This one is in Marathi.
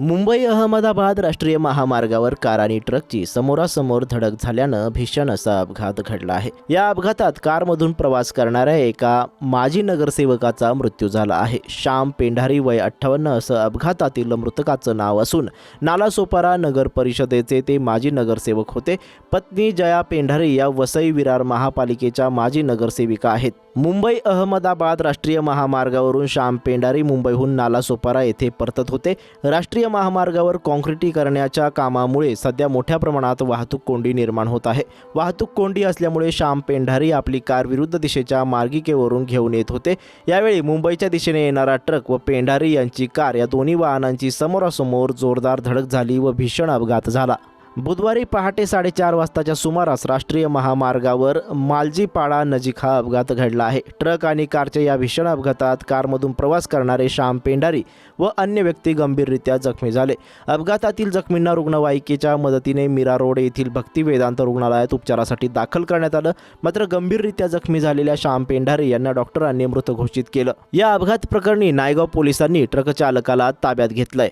मुंबई अहमदाबाद राष्ट्रीय महामार्गावर कार आणि ट्रकची समोरासमोर धडक झाल्यानं भीषण असा अपघात घडला आहे. या अपघातात कारमधून प्रवास करणाऱ्या एका माजी नगरसेवकाचा मृत्यू झाला आहे. श्याम पेंढारी वय अठ्ठावन्न असं अपघातातील मृतकाचं नाव असून नालासोपारा नगर परिषदेचे ते माजी नगरसेवक होते. पत्नी जया पेंढारी या वसई विरार महापालिकेच्या माजी नगरसेविका आहेत. मुंबई अहमदाबाद राष्ट्रीय महामार्गावरून श्याम पेंढारी मुंबईहून नालासोपारा येथे परतत होते. राष्ट्रीय महामार्गावर काँक्रिटीकरणाच्या कामामुळे सध्या मोठ्या प्रमाणात वाहतूक कोंडी निर्माण होत आहे. वाहतूक कोंडी असल्यामुळे श्याम पेंढारी आपली कार विरुद्ध दिशेच्या मार्गिकेवरून घेऊन येत होते. यावेळी मुंबईच्या दिशेने येणारा ट्रक व पेंढारी यांची कार या दोन्ही वाहनांची समोरासमोर जोरदार धडक झाली व भीषण अपघात झाला. बुधवारी पहाटे साडेचार वाजताच्या सुमारास राष्ट्रीय महामार्गावर मालजीपाडा नजीक हा अपघात घडला आहे. ट्रक आणि कारच्या या भीषण अपघातात कारमधून प्रवास करणारे श्याम पेंढारी व अन्य व्यक्ती गंभीररित्या जखमी झाले. अपघातातील जखमींना रुग्णवाहिकेच्या मदतीने मीरा रोड येथील भक्ती वेदांत रुग्णालयात उपचारासाठी दाखल करण्यात आलं. मात्र गंभीररित्या जखमी झालेल्या श्याम पेंढारे यांना डॉक्टरांनी मृत घोषित केलं. या अपघात प्रकरणी नायगाव पोलिसांनी ट्रक चालकाला ताब्यात घेतलंय.